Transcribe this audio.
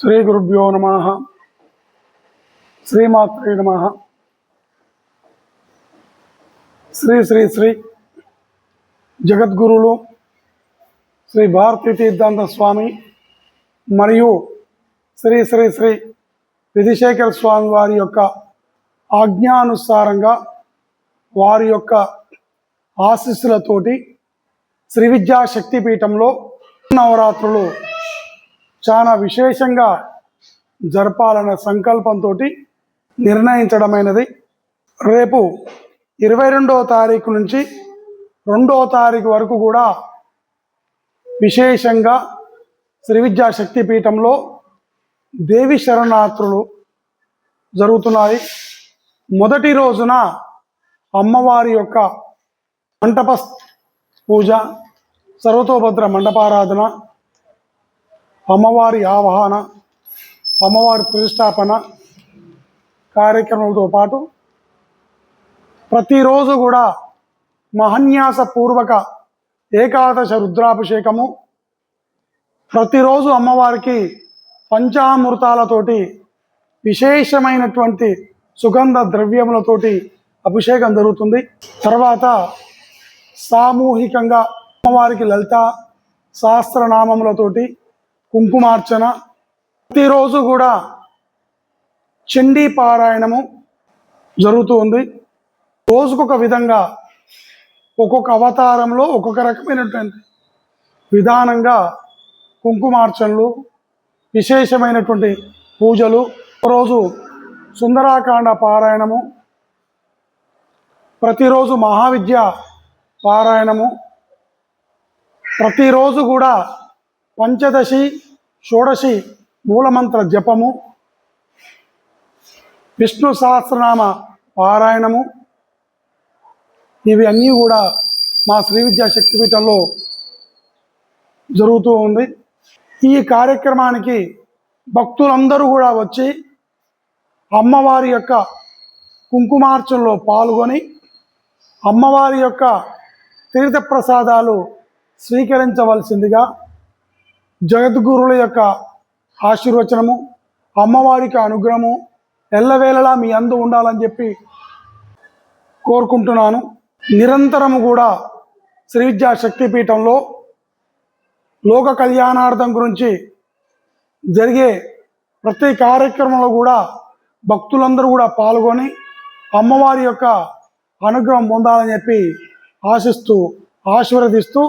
శ్రీ గురుభ్యో నమ. శ్రీమాత్రే నమ. శ్రీ శ్రీ శ్రీ జగద్గురులు శ్రీ భారతీ తీర్థాంత స్వామి మరియు శ్రీ శ్రీ శ్రీ విధిశేఖర స్వామి వారి యొక్క ఆజ్ఞానుసారంగా వారి యొక్క ఆశీస్సులతోటి శ్రీ విద్యా శక్తిపీఠంలో నవరాత్రులు చాలా విశేషంగా జరపాలన్న సంకల్పంతో నిర్ణయించడమైనది. రేపు ఇరవై రెండవ తారీఖు నుంచి రెండవ తారీఖు వరకు కూడా విశేషంగా శ్రీవిద్యా శక్తిపీఠంలో దేవి శరణాత్రులు జరుగుతున్నాయి. మొదటి రోజున అమ్మవారి యొక్క మంటప పూజ సర్వతోభద్ర మండపారాధన అమ్మవారి ఆవాహన అమ్మవారి ప్రతిష్టాపన కార్యక్రమంతో పాటు ప్రతిరోజు కూడా మహన్యాస పూర్వక ఏకాదశ రుద్రాభిషేకము ప్రతిరోజు అమ్మవారికి పంచామృతాలతోటి విశేషమైనటువంటి సుగంధ ద్రవ్యములతోటి అభిషేకం జరుగుతుంది. తర్వాత సామూహికంగా అమ్మవారికి లలిత సహస్రనామములతోటి కుంకుమార్చన. ప్రతిరోజు కూడా చండీ పారాయణము జరుగుతూ ఉంది. రోజుకొక విధంగా ఒక్కొక్క అవతారంలో ఒక్కొక్క రకమైనటువంటి విధానంగా కుంకుమార్చనలు విశేషమైనటువంటి పూజలు. రోజు సుందరాకాండ పారాయణము ప్రతిరోజు మహావిద్య పారాయణము ప్రతిరోజు కూడా పంచదశి షోడశి మూలమంత్ర జపము విష్ణు సహస్రనామ పారాయణము. ఇవి అన్నీ కూడా మా శ్రీ విద్యా శక్తిపీఠంలో జరుగుతూ ఉంది. ఈ కార్యక్రమానికి భక్తులందరూ కూడా వచ్చి అమ్మవారి యొక్క కుంకుమార్చనలో పాల్గొని అమ్మవారి యొక్క తీర్థప్రసాదాలు స్వీకరించవలసిందిగా జగద్గురుల యొక్క ఆశీర్వచనము అమ్మవారికి అనుగ్రహము ఎల్లవేళలా మీ అందు ఉండాలని చెప్పి కోరుకుంటున్నాను. నిరంతరము కూడా శ్రీ విద్యా శక్తిపీఠంలో లోక కళ్యాణార్థం గురించి జరిగే ప్రతి కార్యక్రమంలో కూడా భక్తులందరూ కూడా పాల్గొని అమ్మవారి యొక్క అనుగ్రహం పొందాలని చెప్పి ఆశిస్తూ ఆశీర్వదిస్తూ